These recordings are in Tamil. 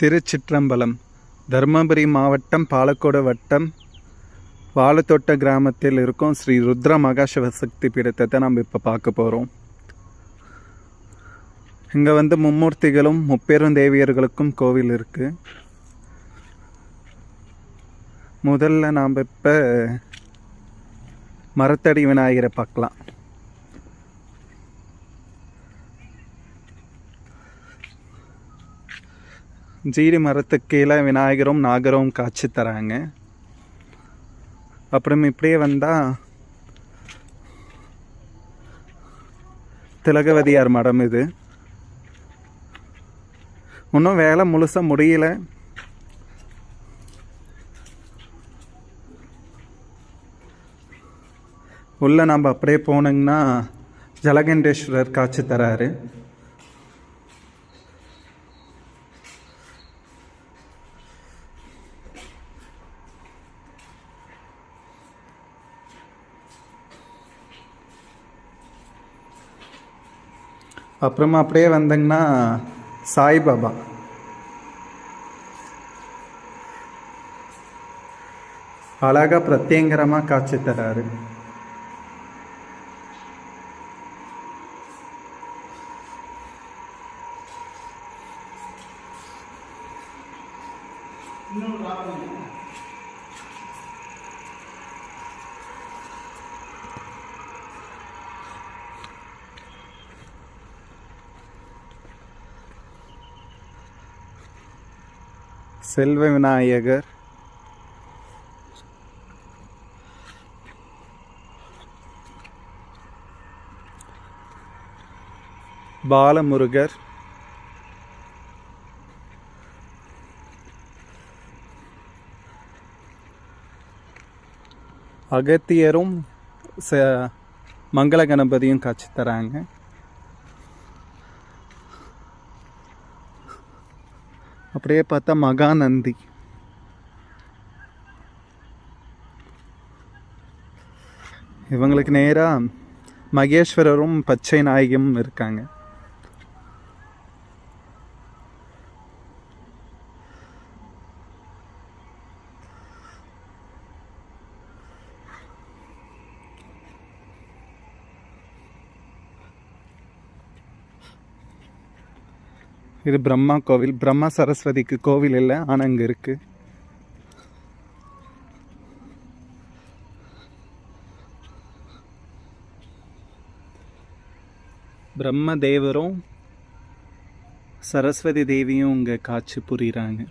திருச்சிற்றம்பலம் தருமபுரி மாவட்டம் பாலக்கோடு வட்டம் வாழத்தோட்ட கிராமத்தில் இருக்கும் ஸ்ரீ ருத்ர மகாசிவசக்தி பீடத்தை நம்ம இப்போ பார்க்க போகிறோம் இங்கே வந்து மும்மூர்த்திகளும் முப்பெரும் தேவியர்களுக்கும் கோவில் இருக்குது முதல்ல நாம் இப்போ மரத்தடி விநாயகரை பார்க்கலாம். ஜீடி மரத்துக்கு கீழே விநாயகரும் நாகரும் காட்சி தராங்க. அப்புறம் இப்படியே வந்தால் திலகவதியார் மடம் இது. இன்னும் வேலை முழுசாக முடியல. உள்ளே நம்ம அப்படியே போனோங்கன்னா ஜலகண்டேஸ்வரர் காட்சி தராரு. அப்புறமா அப்படியே வந்தீங்கன்னா சாய்பாபா. அழகா பிரத்யங்கரமாக காட்சி தராரு. செல்வ விநாயகர். பாலமுருகர். அகத்தியரும் ச மங்கள கணபதியும் காட்சி தராங்க. அப்படியே பார்த்தா மகாநந்தி. இவங்களுக்கு நேராக மகேஸ்வரரும் பச்சை நாயகியும் இருக்காங்க. இது பிரம்மா கோவில். பிரம்மா சரஸ்வதிக்கு கோவில் இல்லை ஆனால் அங்கே இருக்கு. பிரம்ம தேவரும் சரஸ்வதி தேவியும் இங்கே காட்சி புரிகிறாங்க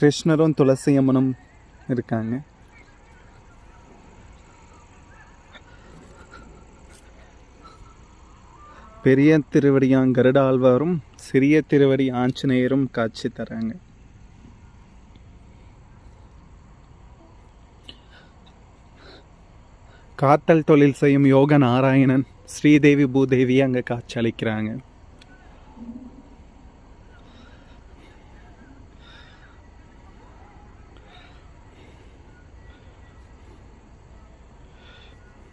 கிருஷ்ணரும் துளசி அம்மனும் இருக்காங்க. பெரிய திருவடியான் கருடாழ்வாரும் சிறிய திருவடி ஆஞ்சநேயரும் காட்சி தராங்க. காத்தல் தொழில் செய்யும் யோக நாராயணன் ஸ்ரீதேவி பூதேவி அங்கே காட்சி அளிக்கிறாங்க.